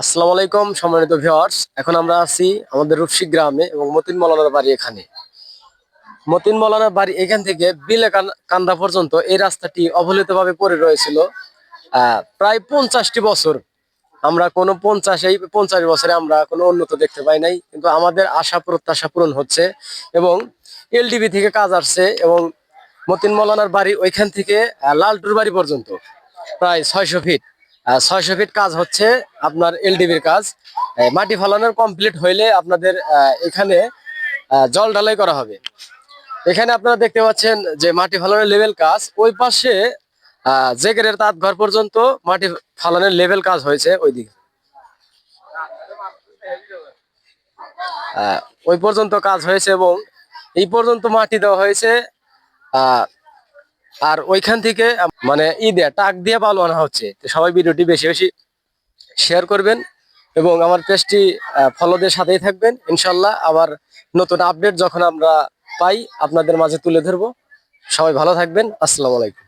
আসসালামু আলাইকুম, সম্মানিত ভিউয়ার্স এখন আমরা আছি আমাদের রূপসী গ্রামে এবং মতিন মৌলানার বাড়ি এখানে। মতিন মৌলানার বাড়ি এখান থেকে বিলে কান্দা পর্যন্ত এই রাস্তাটি অবহেলিতভাবে পড়ে রয়েছিল প্রায় পঞ্চাশটি বছর। আমরা কোনো পঞ্চাশ এই পঞ্চাশ বছরে আমরা কোনো উন্নত দেখতে পাই নাই, কিন্তু আমাদের আশা প্রত্যাশা পূরণ হচ্ছে এবং এলডিবি থেকে কাজ আসছে এবং মতিন মৌলানার বাড়ি ওইখান থেকে লালটুর বাড়ি পর্যন্ত, প্রায় ছয়শো ফিট ছয়শো ফিট কাজ হচ্ছে আপনার এলডিবির কাজ। মাটি ফালানোর কমপ্লিট হইলে আপনাদের এখানে জল ঢালাই করা হবে। এখানে আপনারা দেখতে পাচ্ছেন যে মাটি ফালানোর লেভেল কাজ। ওই পাশে আহ, জেকেরের তাঁত ঘর পর্যন্ত মাটি ফালানোর লেভেল কাজ হয়েছে ওইদিকে। ওই পর্যন্ত কাজ হয়েছে এবং এই পর্যন্ত মাটি দেওয়া হয়েছে আর ওইখান থেকে মানে ই দেয়া টাক দিয়ে পালু আনা হচ্ছে সবাই ভিডিওটি বেশি বেশি শেয়ার করবেন এবং আমার পেজটি ফলোদের সাথেই থাকবেন। ইনশাল্লাহ আবার নতুন আপডেট যখন আমরা পাই, আপনাদের মাঝে তুলে ধরবো। সবাই ভালো থাকবেন। আসসালামু আলাইকুম।